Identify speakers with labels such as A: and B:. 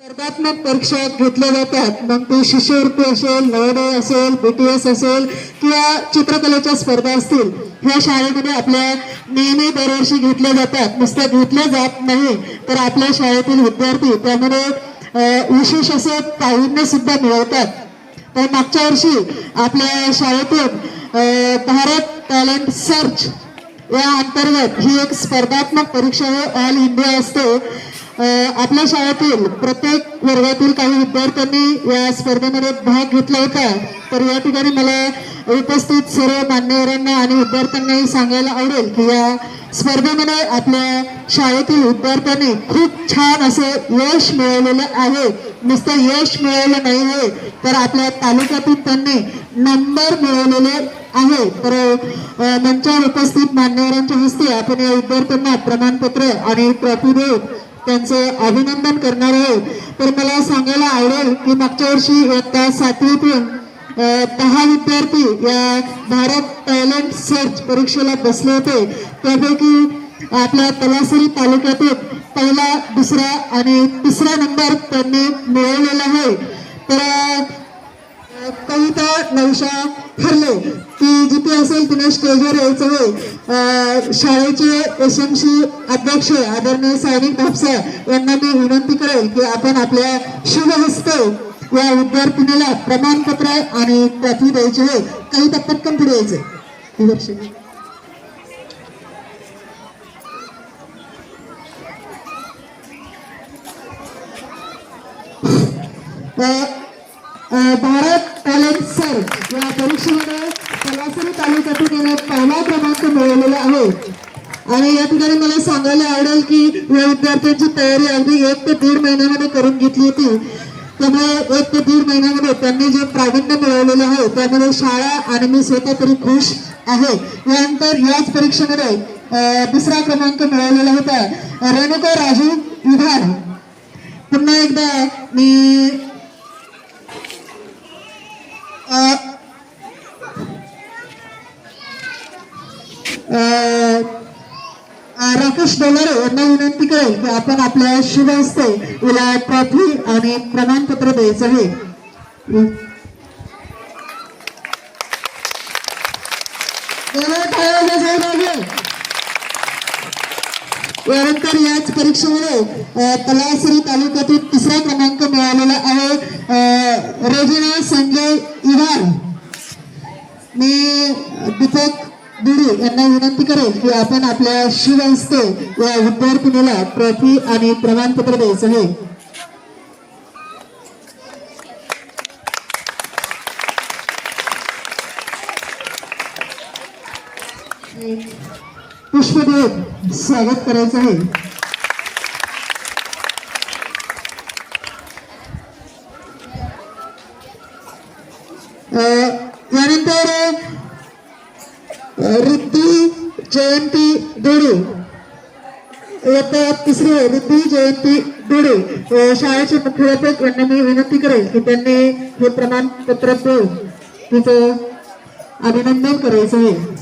A: स्पर्धात्मक परीक्षा घेतल्या जातात. मग ते शिष्यवृत्ती असेल नवोदय असेल बीटीएस असेल किंवा चित्रकलेच्या स्पर्धा असतील ह्या शाळेमध्ये आपल्या नेहमी दरवर्षी घेतल्या जातात. नुसत्या घेतल्या जात नाही तर आपल्या शाळेतील विद्यार्थी त्यामध्ये अं, विशेष असे प्रावीण्य सुद्धा मिळवतात. तर मागच्या वर्षी आपल्या शाळेतून अं, भारत टॅलेंट सर्च या अंतर्गत ही एक स्पर्धात्मक परीक्षा ऑल इंडिया असते. आपल्या शाळेतील प्रत्येक वर्गातील काही विद्यार्थ्यांनी या स्पर्धेमध्ये भाग घेतला होता. तर या ठिकाणी मला उपस्थित सर्व मान्यवरांना आणि विद्यार्थ्यांनाही सांगायला आवडेल की या स्पर्धेमध्ये आपल्या शाळेतील विद्यार्थ्यांनी खूप छान असे यश मिळवलेलं आहे. नुसतं यश मिळवलं नाही आहे तर आपल्या तालुक्यातून त्यांनी नंबर मिळवलेले आहे. तर मंचावर उपस्थित मान्यवरांच्या हस्ते आपण या विद्यार्थ्यांना प्रमाणपत्र आणि ट्रॉफी देऊन त्यांचं अभिनंदन करणार आहोत. तर मला सांगायला आवडेल की मागच्या वर्षी इयत्ता सातवीतून दहा विद्यार्थी या भारत टॅलेंट सर्च परीक्षेला बसले होते. त्यापैकी आपल्या तलासरी तालुक्यातून पहिला दुसरा आणि तिसरा नंबर त्यांनी मिळवलेला आहे. तर अ, नवशा ठरले. ती जिथे असेल तिने स्टेजवर यायचं होय. शाळेचे एस एम सी अध्यक्ष आदरणीय सैनिक भापसा यांना मी विनंती करेल की आपण आपल्या शुभ हस्ते या विद्यार्थिनीला प्रमाणपत्र आणि ट्रॉफी द्यायचे होय. काही पटकन पुढे यायचे ही भारत टॅलेंट सर या परीक्षेमध्ये सरासरी तालुक्यातून याने पहिला क्रमांक मिळवलेला आहे. आणि या ठिकाणी मला सांगायला आवडेल की या विद्यार्थ्यांची तयारी अगदी एक ते दीड महिन्यामध्ये करून घेतली होती. त्यामुळे एक ते दीड महिन्यामध्ये त्यांनी जे प्रावीण्य मिळवलेलं आहे त्यामध्ये शाळा आणि मी स्वतः तरी खुश आहे. यानंतर याच परीक्षेमध्ये दुसरा क्रमांक मिळवलेला होता. रेणुका राजू विधान. पुन्हा एकदा मी राकेश डोलारे यांना विनंती करेल की आपण आपल्या शुभ हिला ट्रॉफी आणि प्रमाणपत्र द्यायचं आहे. यानंतर याच परीक्षेमध्ये तलासरी तालुक्यातून तिसरा क्रमांक मिळालेला आहे. रेजिना संजय इवार. मी दीपक बिडी यांना विनंती करेल की आपण आपल्या शुभ हस्ते या विद्यार्थिनीला ट्रॉफी आणि प्रमाणपत्र द्यायचं आहे. पुष्पदेव स्वागत करायचं आहे. uh, रिद्धी जयंती दुडू इयत्ता तिसरी आहे रिद्धी जयंती दुडू शाळेचे मुख्याध्यापक यांना मी विनंती करेल की त्यांनी हे प्रमाणपत्र देऊन तिचं अभिनंदन करायचं आहे.